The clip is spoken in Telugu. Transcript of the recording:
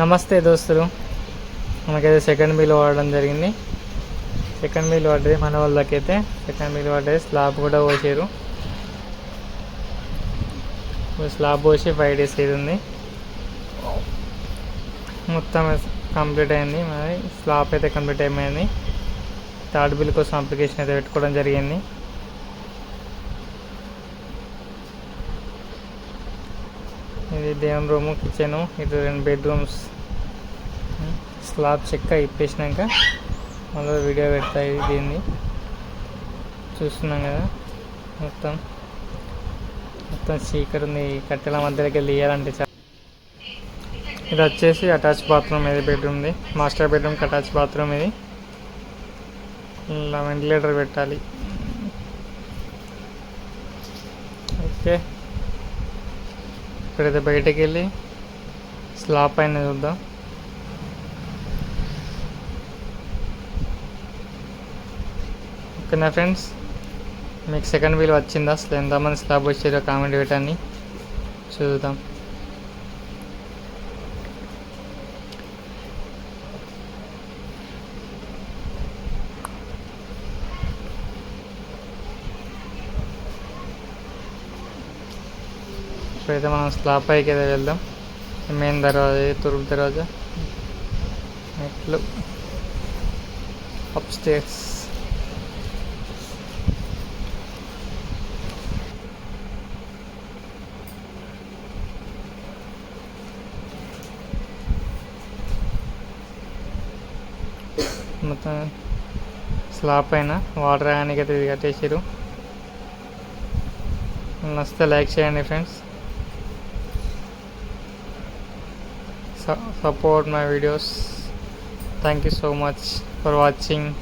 నమస్తే దోస్తులు. మనకైతే సెకండ్ మీల్ వాడడం జరిగింది. సెకండ్ మీల్ పడ్డది మన వాళ్ళకైతే. సెకండ్ మీల్ పడ్డది స్లాబ్ కూడా పోసారు. స్లాబ్ పోసి ఫైవ్ డేస్ అయితే ఉంది. మొత్తం కంప్లీట్ అయింది. మరి స్లాబ్ అయితే కంప్లీట్ అయిపోయింది. థర్డ్ బిల్ కోసం అప్లికేషన్ అయితే పెట్టుకోవడం జరిగింది. ఇది దేవుని రూము కిచెను ఇటు రెండు బెడ్రూమ్స్ స్లాబ్ చెక్క ఇప్పేసినాక మళ్ళీ వీడియో పెడతాయి దీన్ని. చూస్తున్నాం కదా మొత్తం. మొత్తం చీకటి ఉంది కట్టెల మధ్యలోకి వెళ్ళి ఇయ్యాలంటే చాలా. ఇది వచ్చేసి అటాచ్ బాత్రూమ్ ఇది బెడ్రూమ్ది మాస్టర్ బెడ్రూమ్కి అటాచ్ బాత్రూమ్ ఇది. ఇలా వెంటిలేటర్ పెట్టాలి. ఓకే. ఇప్పుడైతే బయటకు వెళ్ళి స్లాబ్ పైన చూద్దాం. ఓకేనా ఫ్రెండ్స్? మీకు సెకండ్ వీల్ వచ్చిందా? అసలు ఎంతమంది స్లాబ్ వచ్చారో కామెంట్ పెట్టండి. చూద్దాం. ఇప్పుడైతే మనం స్లాబ్ పైకి అయితే వెళ్దాం. మెయిన్ దర్వాజా తురుపు తూర్పు దర్వాజా. మెట్లు. అప్ స్టేర్స్ మొత్తం స్లాబ్ పైన వాటర్ రాయడానికి అయితే ఇది కట్టేసారు నచ్చితే లైక్ చేయండి friends support my videos. Thank you so much for watching